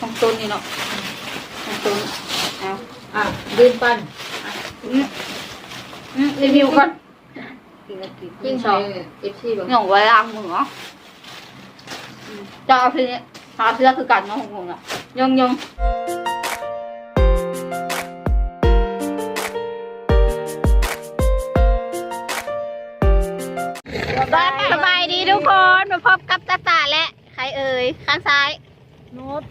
ของต้นนี่เนาะของต้นเอาอะดื่มปันอืมอืมรีวิวก่อนยิ่งใช้เอฟซีแบบหน่องไว้ล้างมือเนาะอืมจะเอาทีนี้หาเสื้อคือกันเนาะของผมอะยังยังสบายดีทุกคน มาพบกับตาตาและ ใครเอ่ย ข้างซ้าย นุช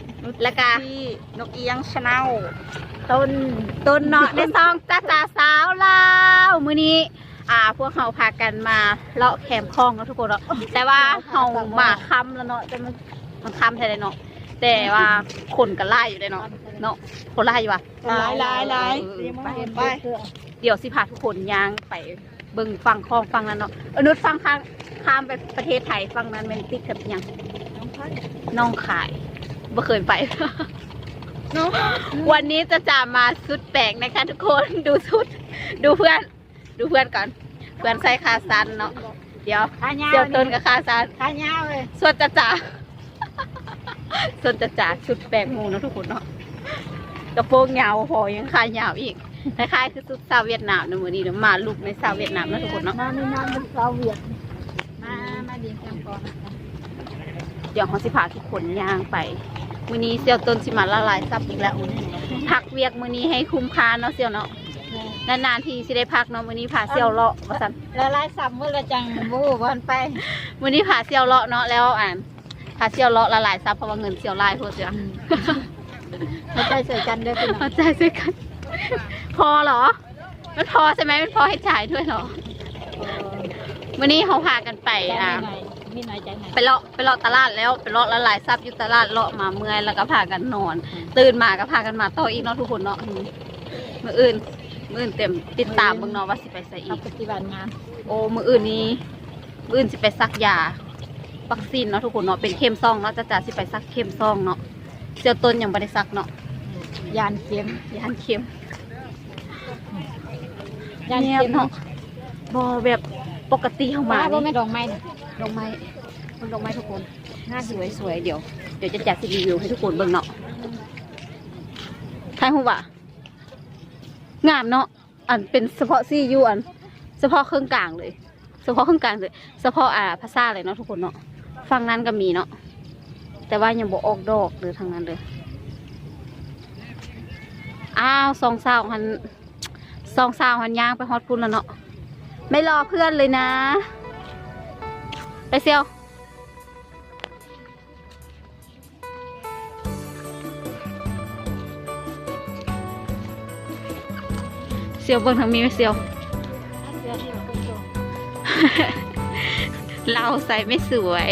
และกาพี่นกเอียงชาแนลต้นต้นเนาะในซองตาตาสาวลาวมื้อนี้ อ่า พวกเขาพากันมาเลาะแคมคลองเนาะทุกคนเนาะแต่ว่าเขามาค่ำแล้วเนาะแต่มันมันค่ำแท้เลยเนาะแต่ว่าคนก็ไล่อยู่เลยเนาะเนาะคนไล่อยู่ว่ะหลายหลายหลายเออไปไปเดี๋ยวสิพาทุกคนย่างไปเบิ่งฟังคลองฟังนั้นเนาะเออนุชฟังข้างข้ามไปประเทศไทยฟังนั้นเป็นติ๊กกับยังน้องขาย บ่เคยไปเนาะวันนี้จะจามาสุดแปลกนะคะทุกคนดูสุด ดูเพื่อน ดูเพื่อนก่อน เพื่อนใส่คาซันเนาะเดี๋ยวขายาวเดี๋ยวต้นกับคาซันขายาวเลยส่วนจะจ่าส่วนจะจ่าชุดแปลกหมูเนาะทุกคนเนาะกระโปรงยาวพอยังขายาวอีกคล้ายๆคือชุดสาวเวียดนามในมือนี้เดี๋ยวมาลุกในสาวเวียดนามเนาะทุกคนเนาะมาในน้ำมันเสาเวียดมามาดีกันก่อนเดี๋ยวเขาสิพาทุกคนย่างไป มือนี้เซียวต้นสิมาละลายซับอีกแล้วพักเวียกมือนี้ให้คุ้มค่าเนาะเซียวเนาะนานๆทีสิได้พักเนาะมือนี้พาเซียวเลาะมาสันแล้วไล่ซ้ำเมื่อไรจังบูวันไปมือนี้พาเซียวเลาะเนาะแล้วอ่านพาเซียวเลาะละลายซับเพราะว่าเงินเซียวลายโพดเสียมาใจใส่กันเด้อพี่น้องเข้าใจใช่กัน พอเหรอ มันพอใช่ไหมมันพอให้จ่ายด้วยเหรอวันนี้เขาพากันไปอะ มีหน่อยใจไหนไปเลาะไปเลาะตลาดแล้วไปเลาะละลายซับอยู่ตลาดเลาะมาเมื่อยแล้วก็พากันนอน ตื่นมาก็พากันมาต่ออีกเนาะทุกคนเนาะอืมมืออื่นมืออื่นเต็มติดตามเบิ่งเนาะว่าสิไปใส่อีเอากปฏิบัติงานโอ้มืออื่นนี้มืออื่นสิไปซักยาวัคซีนเนาะทุกคนเนาะเป็นเข้มซองเนาะจะจ่าสิไปซักเข้มซองเนาะเสียวต้นยังไม่ได้ซักเนาะยานเข็มยานเข้มยานเงียบเข็มเนาะบอแบบ ปกติเข้ามามาบ่นี่ไม่ดอกไม้นะดอกไม้มันดอกไม้ทุกคนน่าสวยสวยเดี๋ยวเดี๋ยวจะจัดสิรีวิวให้ทุกคนเบิ่งเนาะทายหูว่างามเนาะอันเป็นเฉพาะซี่ยูอันเฉพาะเครื่องกลางเลยเฉพาะเครื่องกลางเลยเฉพาะอ่าภาษาเลยเนาะทุกคนเนาะฝั่งนั้นก็มีเนาะแต่ว่ายังบ่ออกดอกเลยทางนั้นเลยอ้าวสองสาวหันสองสาวหันย่างไปฮอดพุ่นแล้วเนาะ ไม่รอเพื่อนเลยนะ ไปเซียว เซียวเบิ่งทางมีไหมเซียว เราใส่ไม่สวย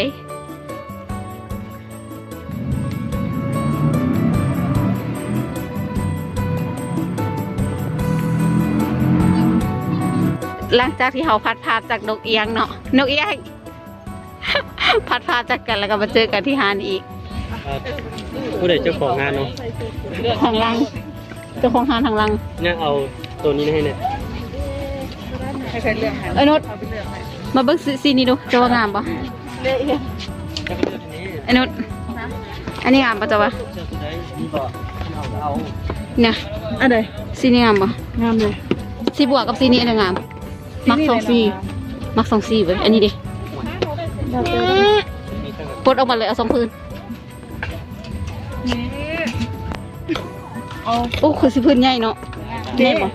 หลังจากที่เขาพัดพาจากนกเอียงเนาะนกเอียง พัดพาจากกันแล้วก็มาเจอกันที่ฮานอีกผู้ใดเจ้าของงานเนาะทางลังเจ้าของฮานทางลังเนี่ยเอาตัวนี้ให้เนี่ยให้ใครเลือกให้เอ้ยนุชเอาไปเลือกให้มาเบิ่งสีสีนี้ดูจะว่างามปะเลือกเองจะเลือกอันนี้ไอ้นุชอันนี้งามปะจ๊ะวะเลือกตัวใดนี่ก็เอาเอาเนี่ยอะไรสีนี้งามปะงามเลยสีบวกกับสีนี้อันไหนงาม มักสองสีมักสองสีเว้ยอันนี้ดิเราเจอมีตั้งแต่ปลดออกมาเลยเอาสองพื้นเอาโอ้คือสิพื้นใหญ่เนาะใหญ่ปะ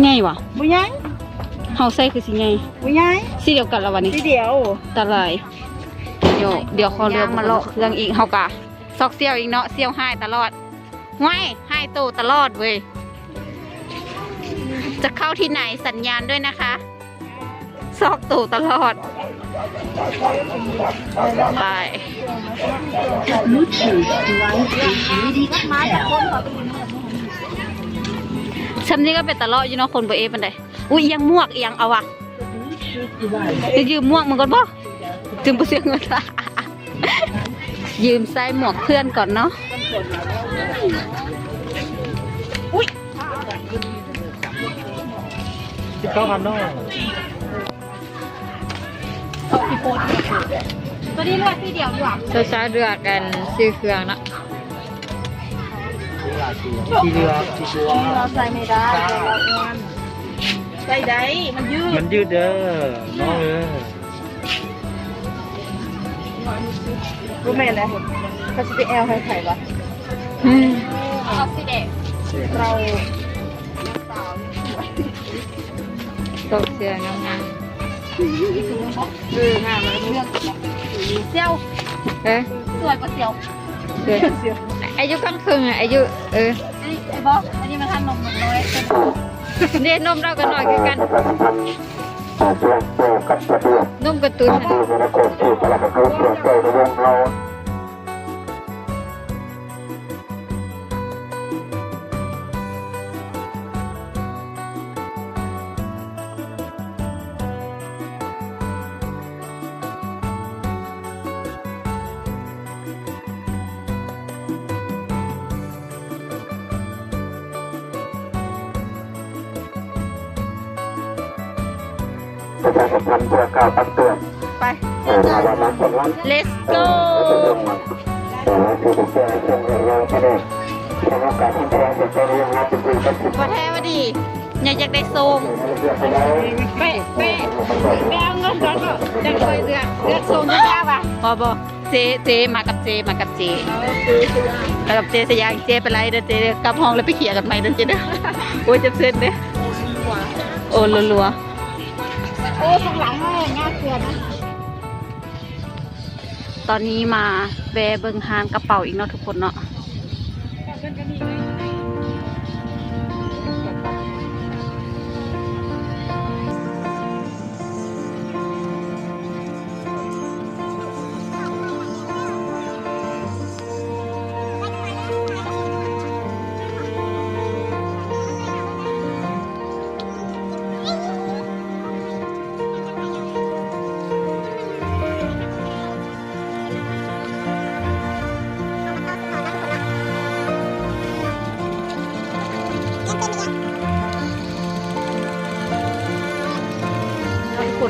ใหญ่วะบุญยังเฮาใส่คือสิใหญ่บุญยังสีเดียวกันแล้ววันนี้ทีเดียวตะไลเดี๋ยวเดี๋ยวขอเลือกมาเลาะเครื่องอีกเฮากะซอกเซียวอีกเนาะเซียวให้ตลอดห้วยให้โตตลอดเว้ย จะเข้าที่ไหนสัญญาณด้วยนะคะ ซอกตู่ตลอด ไปฉันนี่ก็เป็นตลอดอยู่เนาะคนบ่เอปันไดอุ้ยยังมวกยังเอาวะจะยืมมวกมันก่อนบ่จึงบ่เสียเงินละยืมใส่หมวกเพื่อนก่อนเนาะ เก้าพันนาะเตัวนี้เลือกที่เดียวดีกว่าเช้าเช้าๆเดือกันซื้อเครื่องเนาะที่เรือที่ชัวเราใส่ไม่ได้เราอ้วนใส่ได้มันยืดมันยืดเด้อน้องเออรู้ไหมเลยเขาจะไปแอลให้ไข่ปะอืมเอาสิเด็กเรา ตกเสื้องามเอองามเลยเรื่องเซี่ยวเอ้ยสวยกว่าเซี่ยวเสื้ออายุข้างครึ่งอะอายุเออไอ้บอสอันนี้มันทานนมนมน้อยเรียนมเรากันหน่อยคือกันนมกระตุ้นนะ ตัวกล่าวตักเตือนไป เออมาวันนั้นเป็นวัน Let's go แต่ว่าคือผมจะส่งเรื่องเราแค่นี้ทำโอกาสที่แท้จะเป็นเรื่องรับเป็นกับคุณพอแท้มาดิอยากอยากได้ทรงเรื่องไปแล้วเป๊ะเป๊ะไปเอาเงินก่อนก็จะคอยเลือกเลือกทรงยากป่ะพอบอเจเจมากับเจมากับเจมากับเจสยางเจเป็นไรเด้อเจกลับห้องแล้วไปเขี่ยกันไหมเด้อเจเด้อโอ้ยจะเส้นเด้อโอ้รัว โอ้ข้างหลังแม่น่าเกียดนะตอนนี้มาแวะเบิงฮานกระเป๋าอีกเนาะทุกคนเนาะ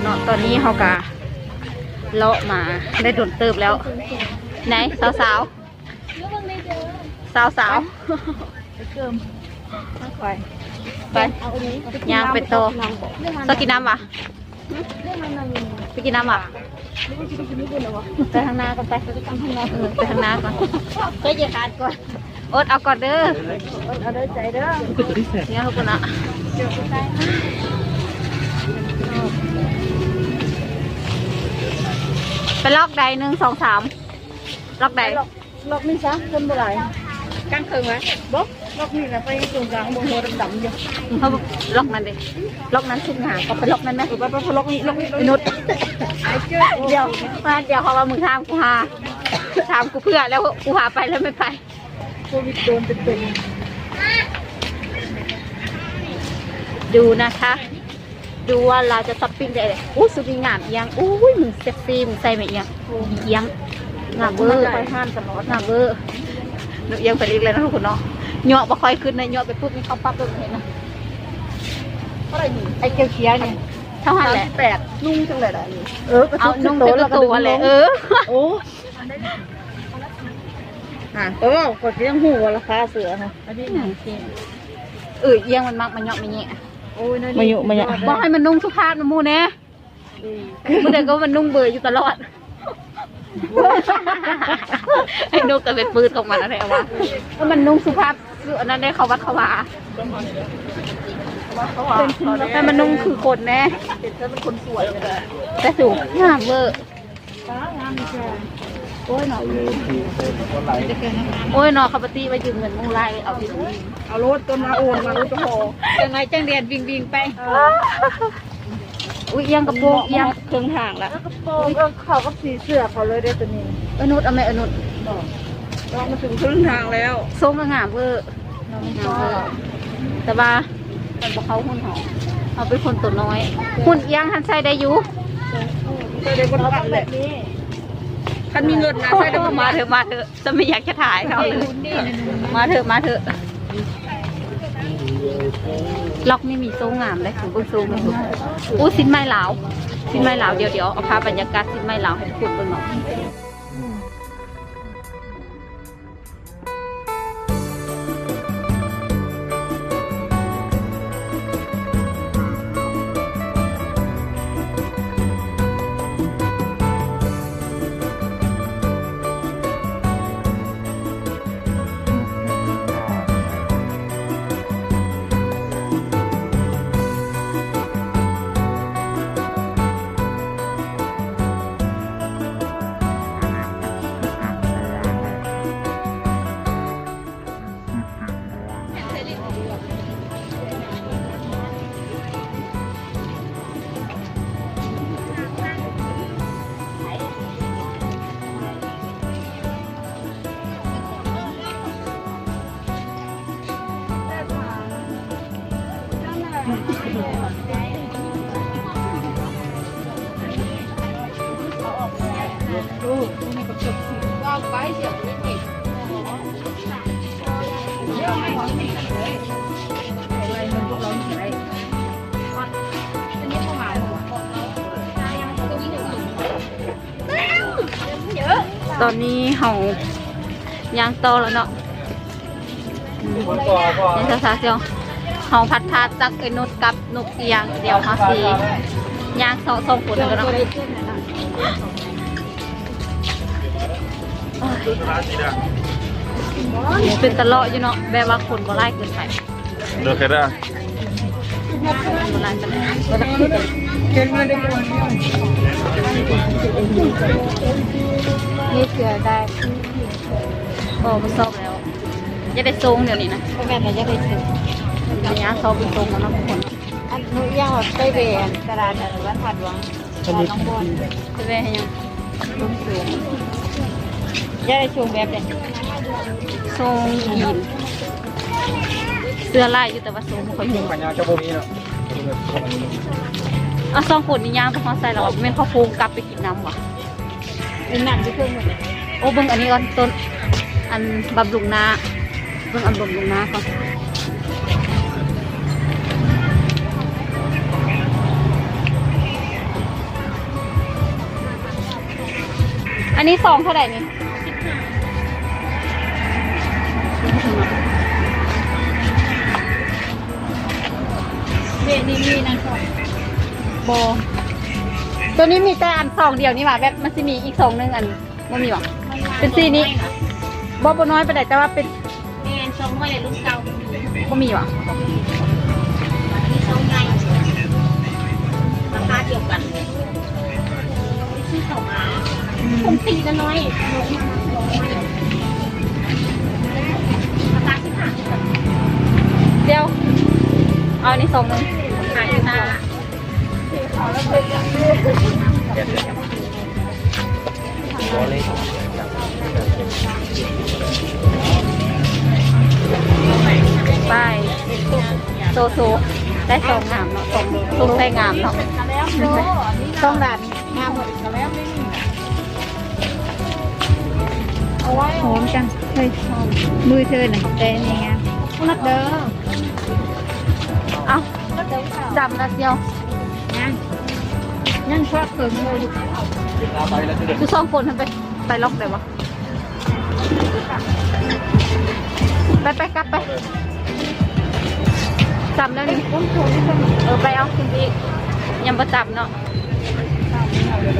เนาะตอนนี้เขากะเลาะมาได้โดนเติบแล้ว ไหนสาวสาวสาวสาวเกิมไม่ค่อยๆไปยางเป็นโตสกินน้ำวะไปกินน้ำวะไปทางหน้าก่อนไปเออไปทางหน้าก่อนไปเหยียดขาดก่อนอดเอาก่อนเด้อเอาได้ใจเด้อคือตัวที่แสบเนี่ยทุกคนเนาะ ไปลอกใดหนึ่งสองสามลอกใดลอกลอกนี่ซะคนบ่ไหลกลางคืนไหมบ๊อบลอกนี่นะไปตรงกลางบนหัวดำๆอยู่เขาล็อกนั้นดิล็อกนั้นชุดหางก็ไปล็อกนั้นไหมไปไปไปลอกนี่ลอกนี่ไอ้นุชเดี๋ยวมาเดี๋ยวเขาว่ามึงทามกูหาถามกูเพื่อแล้วกูหาไปแล้วไม่ไปโควิดโดนเป็นดูนะคะ ดูว่าเราจะช้อปปิ้งได้เลยอู้สุดงามเอียงอู้ยมึงเซ็กซี่มึงใส่ไหมเอียงเอียงงามเวอร์ไปห้านตลอดงามเวอร์หนูเอียงไปเรื่อยๆนะทุกคนเนาะเหยาะบ่ค่อยขึ้นนะเหยาะไปปุ๊บนี่เขาปั๊บเลยเห็นนะอะไรนี่ไอ้เกียวเขียวนี่เท่าหันแหละแปดนุ่งจังเลยอะนี่เออเอานุ่งเต็มตัวเลยเออโอ้อะเออกดยังหูราคาเสือฮะเออเอียงมันมักมันเหยาะมันแยะ โอ้ยนั่นมาอยู่มาอยู่ บอกให้มันนุ่งสุภาพนะมูแน่เมื่อเด็กก็มันนุ่งเบอร์อยู่ตลอด ไอ้นกก็เป็นปืนของมันอะไรวะว่ามันนุ่งสุภาพคืออันนั้นได้เขาวัดเขาว่าแต่มันนุ่งคือคนแน่เป็นเธอเป็นคนสวยเลยแต่สูงงามเวอร์ฟ้างามแค่โอ้ยหน่อยโอ้ยนอคาปตีไปยืมเงินมุงไล่เอาที่นี่เอารถก็มาโอนมารถก็พอยังไงจังเรียนวิ่งวิ่งไปอุ้ยเอียงกระโปรงเอียงเครื่องทางละแล้วก็โปรงก็เขาก็สีเสื้อเขาเลยได้ตัวนี้อนุดเอาไหมอนุดเรามาถึงครึ่งทางแล้วทรงก็งามเวอร์เราไม่งาชมอเวอร์บแต่ว่ามันบอกเขาหุ่นหอมเขาเป็นคนตัวน้อย หุ่นเอียงทันใส่ได้อยู่แต่เด็กคนกันแบบนี้ คันมีเงินนะใส่ได้มาเถอะมาเถอะจะไม่อยากจะถ่ายเขาเลยมาเถอะมาเถอะล็อกนี่มีทรงงามเลยถึงบุ้งทรงเลยอู้สินไม้เหลาวสิ้นไม้ลาวเดี๋ยวเดี๋ยวเอาภาพบรรยากาศสิ้นไม้ลาวให้ทุกคนเบิ่งเนาะ ตอนนี้เฮายางโตแล้วเนาะคนก่อก่อนี่ซาๆเซียวเฮาพัดพาจากไอ้นุดกับนกเอียงเดี๋ยวเฮาสิย่างสองสองคนแล้วเนาะเป็นตะเลาะอยู่เนาะแบบว่าคนบ่ไล่เกินไป Được cái đó บ่ไล่ปานใด นี่เสือได้โอ้มันซอกแล้วจะได้ทรงเดี๋ยวนี้นะพ่อแม่เราจะไปซื้ออันนี้ซอกเป็นทรงแล้วเนาะทุกคนอันนู้นย่างแบบไปเบนกระดาษหรือว่าผัดหวังตอนน้องบอลจะได้ให้ยังลงสูงย่าได้ชงแบบเลยทรงหิน เสื้อลายอยู่แต่ว่าทรงบ่ค่อยเห็น Cả nhà cho bố đi nữa อะสองคนนี่ย่างไปเขาใส่แล้วแม่นเขาโค้งกลับไปกินน้ำว่ะเป็นหนังที่เครื่องหมดเลยโอ้เบิ่งอันนี้ก่อนต้นอันบำรุงนาเบิ่งอันบำรุงนาก่อนอันนี้ซองเท่าไหร่นี่ เบนนี่มีนะโบ ตัวนี้มีแต่อันซองเดียวนี่หว่าแบบมันจะมีอีกซองหนึงอันมันมีหว่าเป็นสีนี้ บอบน้อยไปไหนแต่ว่าเป็นเมนชงไว้ในลูกเก่าบ่มีหว่ะที่ชงไงราคาเดียวกันชื่อของอาผมตีละน้อยราคาที่ผ่านเดียว เอาอันนี้ซองหนึงขายหน้า Bố lên ไปโซโซได้ซองงามเนาะซองซองได้งามเนาะต้องดันงามหมดกันแล้วไม่มีเอาไว้หอมจังเฮ้ยหอมมือเธอน่ะแต่นี่ไงนัดเด้อเอ้า นัดเด้อค่ะจำละเดียวยังยังชอบเพิ่มเลย Ra bay là chưa được คือสองคนทำไปไปล็อกได้ปะไปไปกลับไปจำแล้วนี่เออไปเอาคุณพี่ยังประจับเนาะ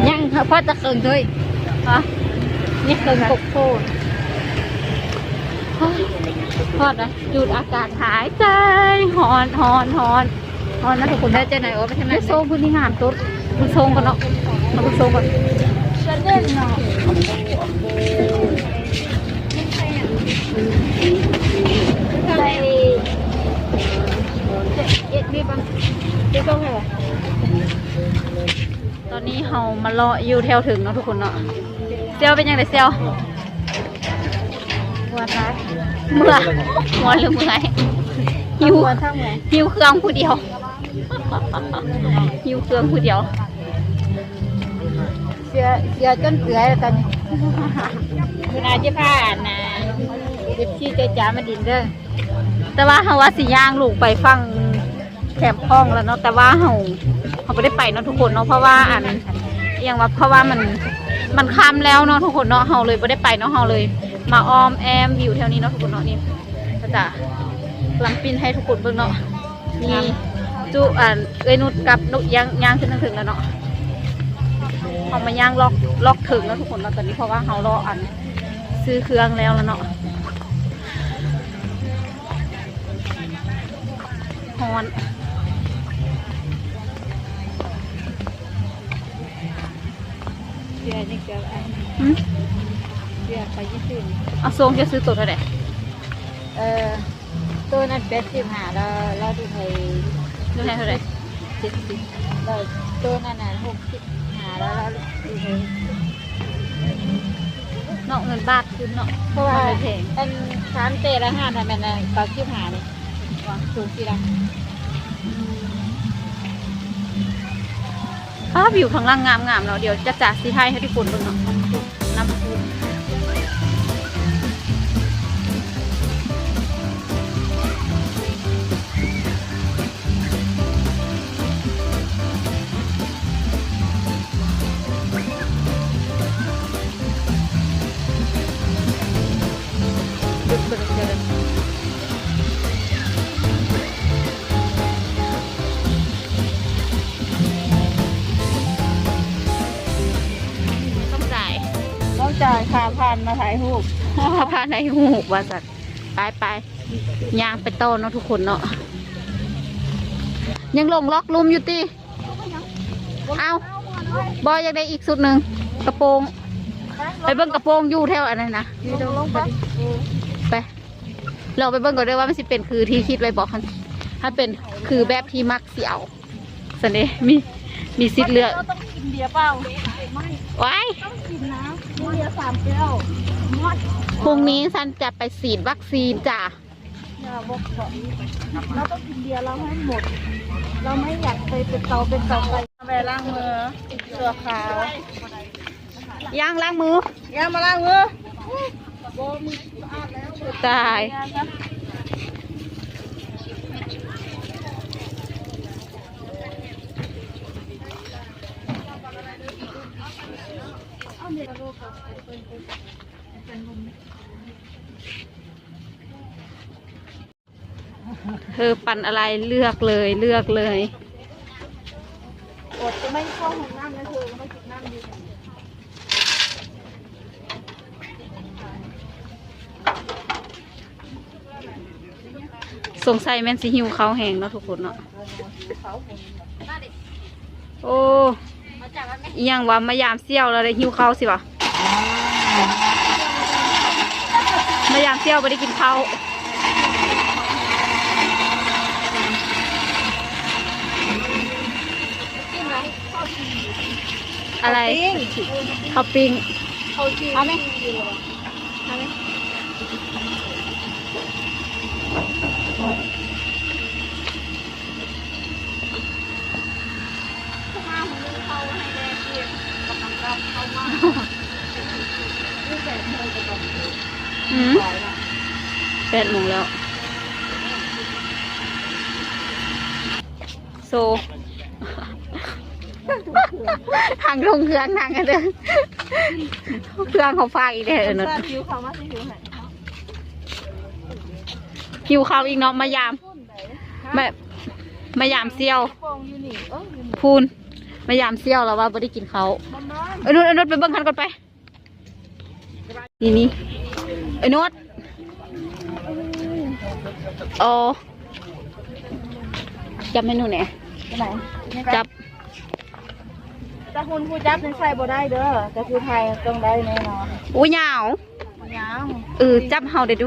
ยังเพราะจะเกินด้วยฮะนี่เกินกบโคนพอดนะจูดอากาศหายใจหอนหอนหอน หอนนะทุกคนได้เจไหนโอ้ไปทางไหนโซ่พื้นที่งานตุ๊ดคุณโซ่กันเนาะมาคุณโซ่กันฉันเล่นเนาะใส่เอ็ดนี่ปะจะต้องไงวะตอนนี้เฮามารออยู่แถวถึงเนาะทุกคนเนาะเซียวเป็นยังไงเซียววันรักเมื่อหัวหรือเมื่อยหิววันทั้งไงหิวเครื่องผู้เดียว หิวเครื่องผู้เดียว เสียเสียจนเสือแล้วตอนนี้คุณอาจะพานะเด็กที่จะจ๋ามาดินเด้อแต่ว่าเฮาว่าสิย่างลูกไปฟังแคมป์ห้องแล้วเนาะแต่ว่าเฮาเฮเขาไม่ได้ไปเนาะทุกคนเนาะเพราะว่าอันอหย่างว่าเพราะว่ามันมันค่ำแล้วเนาะทุกคนเนาะเฮาเลยไม่ได้ไปเนาะเฮาเลย มาออมแอมวิวแถวนี้เนาะทุกคนเนาะนี่ก็จะลำปินให้ทุกคนเบิ่งเนาะมี จุอันเอ้ยนุดกับนุดย่างย่างขึ้นถึงแล้วเนาะเอามาย่างล็อกล็อกถึงแล้วทุกคนเนาะตอนนี้เพราะว่าเฮารออัน ซื้อเครื่องแล้วแล้วเนาะฮอนเบียร์นี่เกี่ยวอันหึเบียร์ไปยี่สิบเอาทรงจะซื้อตัวเท่าไหร่เออตัวนั้นเป็ดสิบห้าแล้วแล้วดูไท ยดูให้เท่าไหร่เจ็ดสิบแล้วตัวนั้นน่ะหกสิบห้าแล้วแล้วดูไทยเนาะเงินบาทขึ้นเนาะเพราะว่ามันเลยแพงอันสามเตะละห้าน่ะแม่นเก้าสิบห้านี่ว่าสูงสี่ละอ้าวิวข้างล่างงามงามๆเนาะเดี๋ยวจะจ่าสีให้ให้ทุกคนเบิ่งเนาะน้ำพุ มาถ่ายรูปถ้าพาในหูกว่าสัตว์ไปไปยางไปโตเนาะทุกคนเนาะยังลงล็อกลุมอยู่ตีเอาบอยอยากได้อีกสุดหนึ่งกระโปรงไปเบิ้งกระโปรงอยู่แถวอันนั้นนะอยู่ตรงลงไปไปเราไปเบิ้งก่อนด้วยว่ามันสิเป็นคือที่คิดไว้บอกคันถ้าเป็นคือแบบที่มักเสียวสันเดมีมีสิทธิ์เลือก เราต้องกินเบียร์เปล่าไว้ ต้องกินนะ เบียร์สามแก้วมดพรุ่งนี้ซันจะไปฉีดวัคซีนจ้ะอย่าบอกบอกเราต้องกินเบียร์เราให้หมด เราไม่อยากไปเป็นเตาเป็นเตาไปไปล้างมือเสือขาวย่างล้างมือ ย่ามาล้างมือตาย เธอปั่นอะไรเลือกเลยเลือกเลยอดจะไม่เข้าห้องน้ำนะเธอไม่กินน้ำดีสงสัยแม่นสิหิวเขาแหงเนาะทุกคนเนาะโอ้ อิหยังว่ามายามเซี่ยวแล้วได้หิวเขาวสิวะมายามเซี่ยวไม่ได้กินข้าวอะไรข้าวปิ้งเอาไหม อืมแปดโมงแล้ว โซ ทางลงเครื่องทางกันเด้อเครื่องเขาฟากอีกเด้อเออเนอะผิวเขามาสิผิวไหนหิวข้าวอีกเนาะมายามมามายามเซียวโป่งอยู่นี่ เอออยู่นี่พูนมายามเซียวแล้วว่าไม่ได้กินเขาวมันน้อยเอ้ยนุชเอ้ยนุชไปเบิ่งคันก่อนไป นี่นี่ไอ้นุชโอ้จับเมนูไหนอยไหนจับแต่คุณผู้จับในใส่บ่ได้เด้อแต่ผู้ไทยต้องได้แน่นอนอุ้ยยาวยาวเออจับเฮาเดี๋ยวดู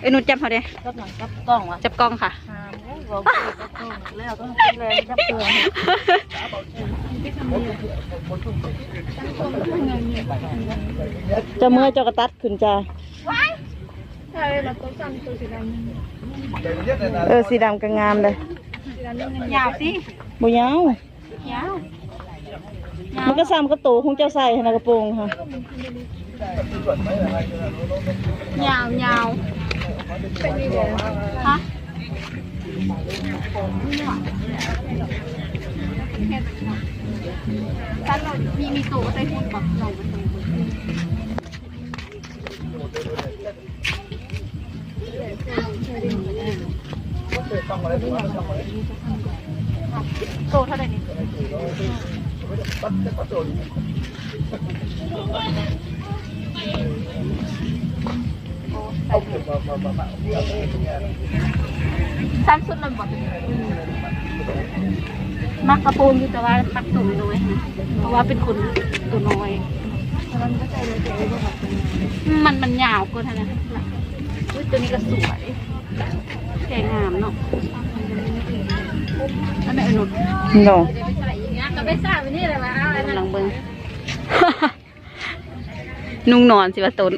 ไอ้นุชจับเฮาเดี๋ยวจับหนังจับกล้องวะจับกล้องค่ะ หามแล้วบอกจับกล้องแล้วต้องกินเลยจับเชั้นเราต้องสั่งตัวสีดเออสีดำก็งามเลยำยาวสิบ่ยาวยาวมันก็ซ้ำกระโตของเจ้าใส่ให้ในกระโปรงค่ะยาวยาวฮะเป็นแค่แบบนี้ เนาะถ้าเรามีมีโตก็ได้หุ่นแบบเราไปตรงโตเท่าไหร่นี่สั้นสุดเลยบ่มักกระโปรงอยู่แต่ว่ามักตัวน้อยนะเพราะว่าเป็นคนตัวน้อยมันมันยาวเกินนะอุ้ยตัวนี้ก็สวยแก่งามเนาะอันไหนหนุนโนก็ไปสร้างไปนี่เลยมาเอาอะไรกำลังเบิ่งนุ่งนอนสิว่าตน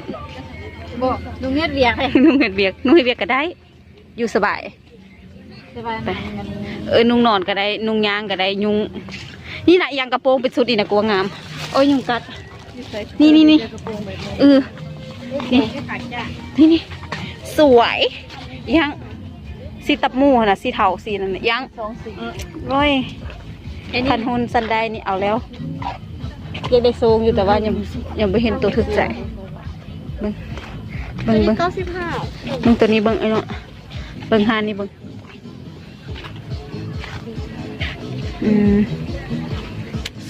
บอกลุงเงียบเรียกให้นุ่งเห็ดเบียกนุ่งเห็ดเบียกก็ได้ อยู่สบาย สบายไปเออนุ่งนอนก็ได้ นุ่งยางก็ได้ ยุง นี่นะยางกระโปรงเป็นสุดอีนะกลัวงาม โอ้ยยุงกัด นี่นี่นี่ เออ นี่ นี่นี่สวยยังสีตับหมูหั่นนะสีเทาสีนั่นน่ะยังสองสี่ร้อยพันหุนสันได้นี่เอาแล้วเรียกได้สูงอยู่แต่ว่ายังยังไม่เห็นตัวถึกใจเบิ่ง เบิ่งเบิ่งเก้าสิบห้าเบิ่งตัวนี้เบิ่งไอ้เนาะเบิ่งหานี่เบิ่งอืม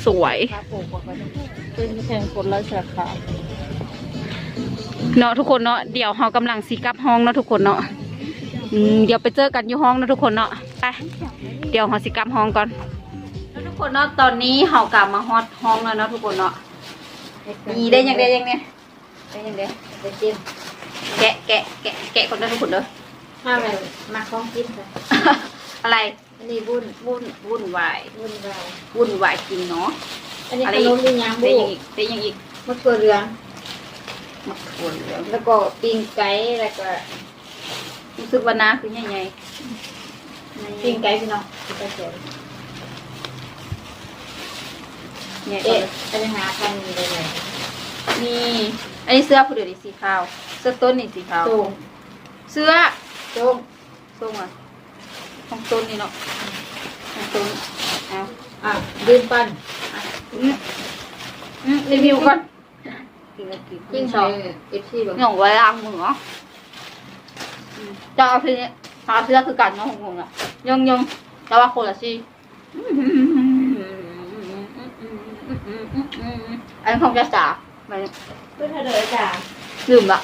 สวยเป็นแข่งคนละสาขาเนาะทุกคนเนาะเดี๋ยวเรากำลังสีกลับห้องเนาะทุกคนเนาะอืมเดี๋ยวไปเจอกันอยู่ห้องเนาะทุกคนเนาะไปเดี๋ยวเราสิกลับห้องก่อนแล้วทุกคนเนาะตอนนี้เรากลับมาฮอตห้องแล้วเนาะทุกคนเนาะนี่ได้ยังได้ยังเนี่ยได้ยังได้ไปกิน แกะแกะแกะแกะคนเด้อทุกคนเด้อห้าแบบมาคล้องกินค่ะอะไรอันนี้บุญวุ่นวุ่นวายบุญเราวุ่นวายกินเนาะอันนี้อะไรขอีนกมลิ้นยางได้บุยังอีกได้ยังอีกมะเขือเหลืองมะขวนเหลืองแล้วก็ปิ้งไก่แล้วก็รู้สึกว่าน้าคือใหญ่ปิ้งไก่พี่น้องปิ้งไก่เสียๆเนี่ยเอ๊ะอันนี้หาพันมีอะไรไหมนี่อันนี้เสื้อผู้เดียวนี่สีขาว เสื้อต้นนี่สีขาวโต้งเสื้อโต้งส้มอะของต้นนี่เนาะของต้นเอาอะดื่มปันอืมอืมรีวิวก่อนกินแล้วกินปิ้งชชออบบเอฟซีแบบหน่องไว้ล้างมือเหรออืมจะเอาทีนี้เอาเสื้อคือกันเนาะของผมอะยังยังแต่ว่าคนละชีอันนี้ของจะสาไปเพื่อเธอเลยจ้ะลืมละ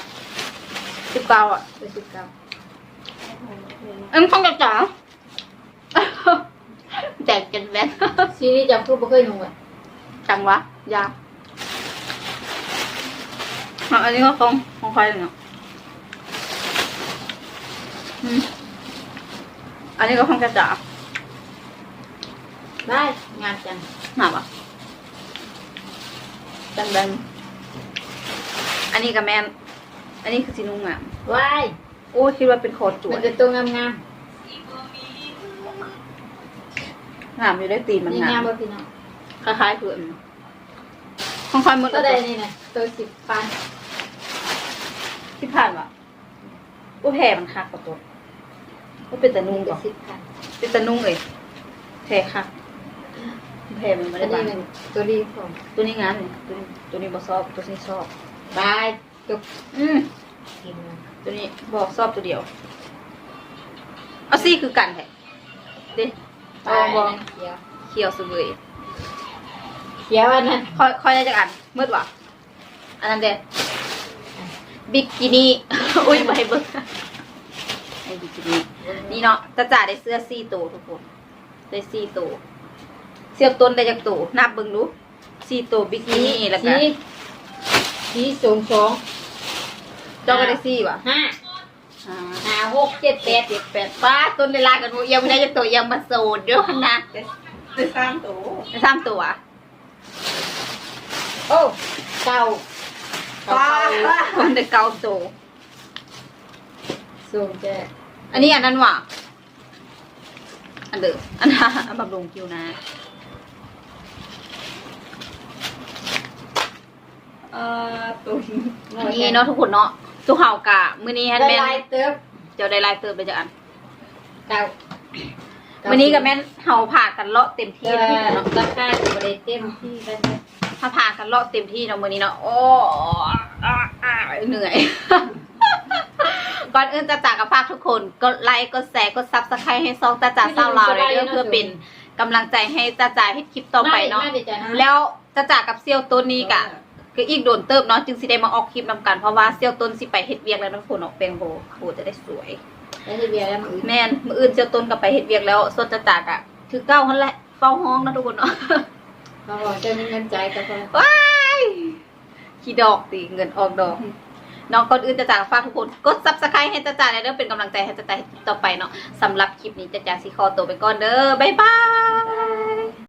สิบเก้าอะไปสิบเก้าอันนี้ของจะสาแจกกันแบนซีรีส์จำคือบ่เคยนุ่งอะจังวะยาอะอันนี้ก็ของของใครเนาะอืมอันนี้ก็ของกระจ๋าได้งานจังหนาปะจังแบนอันนี้กับแมน อันนี้คือสีนุ่งอะว้ายโอ้คิดว่าเป็นโคตรจวมัดนจะตัวงามงามอยู่ได้ตีนๆมันนี่งางามมบ่พี่น้องคล้ายๆเพื่อนของใครหมดก็แล้วได้ตัวนี่นะตัวสิบปันที่ผ่านวะโอ้แผ่มันคักกว่าตัวก็เป็นแต่นุ่งตัก่วอนสิบพันเป็นแต่นุ่งเลยแผ่คักแผ่มันไม่อัได้นนี้บางมันตัวดีของตัวนี้งามเลยตัวนี้ตัวนี้บอชอบตัวนี้ชอบบาย จบอืมกินนะตัวนี้บอกชอบตัวเดียว เอาซี่คือกันแท้ดิบาเอายบอนั่นเขียวเขียวสเวยเขียวอันนั้นคอยคอยได้จากอันมืดวะอันนั้นเด็บิกินี่ อุ้ยไปเบิ้งไอ้บิกินี่ นี่เนาะจะจ่าได้เสื้อสี่ตัวทุกคน ได้สี่ตัวเสียบต้นได้จากตัวนับเบิ้งดูสี่ตัวบิกินี่แล้วก็สี สีสองสองเจ้าก็ได้สี่วะห้าอ่าห้าหกเจ็ดแปดเจ็ดแปดป้าต้นเวลากันหมดยังไม่ได้จะตัวยังมาโซดด้วยนะได้สร้างตัวได้สามตัวโอ้เก้าเก้าป้าคนได้เก้าตัวสูงแจ้อันนี้อันนั้นว่ะอันเดิมอันนั้นอันบำรุงคิวนะ เอ่อตัวนี่เนาะทุกคนเนาะสุเฮากะมื้อนี้ฮันได้แม่นลายเติบเจ้าได้ลายเติมไปจากอันเก้าวันนี้กับแม่นเฮาผ่ากันเลาะเต็มที่แล้วพี่เนาะราคาบริเต็มที่กันถ้าผ่ากันเลาะเต็มที่เนาะมื้อนี้เนาะโอ้อ่าอ่าเหนื่อย ก่อนอื่นจะจากกับฝากทุกคนกดไลค์กดแชร์กดซับสไครต์ให้ซองจ้าจ๋าเศร้าลาวเลยเด้อเพื่อเป็นกำลังใจให้จ้าจ๋าเฮ็ดคลิปต่อไปเนาะแล้วจะจากกับเซียวต้นนี้กะ คืออีกโดนเติบเนาะจึงสิได้มาออกคลิปนำกันเพราะว่าเซียวต้นสิไปเฮ็ดเวียกแล้วทุกคนออกเป็นโบโบจะได้สวยแล้วที่เบียร์แล้วมันแม่นมื้ออื่นเซียวต้นก็ไปเฮ็ดเวียกแล้วส่วนจะจากอะคือเก้าหั่นแหละเฝ้าห้องนะทุกคนเนาะเขาบอกจะมีเงินใจายกับเขาว้ายขี้ดอกตีเงินออกดอกน้องก่อนอื่นจะจากฝากทุกคนกด subscribe ให้จ้าจ๋าเด้อเป็นกำลังใจให้จ้าจ๋าเฮ็ดคลิปต่อไปเนาะสำหรับคลิปนี้จ้าจ๋าสิขอตัวไปก่อนเด้อบ๊ายบาย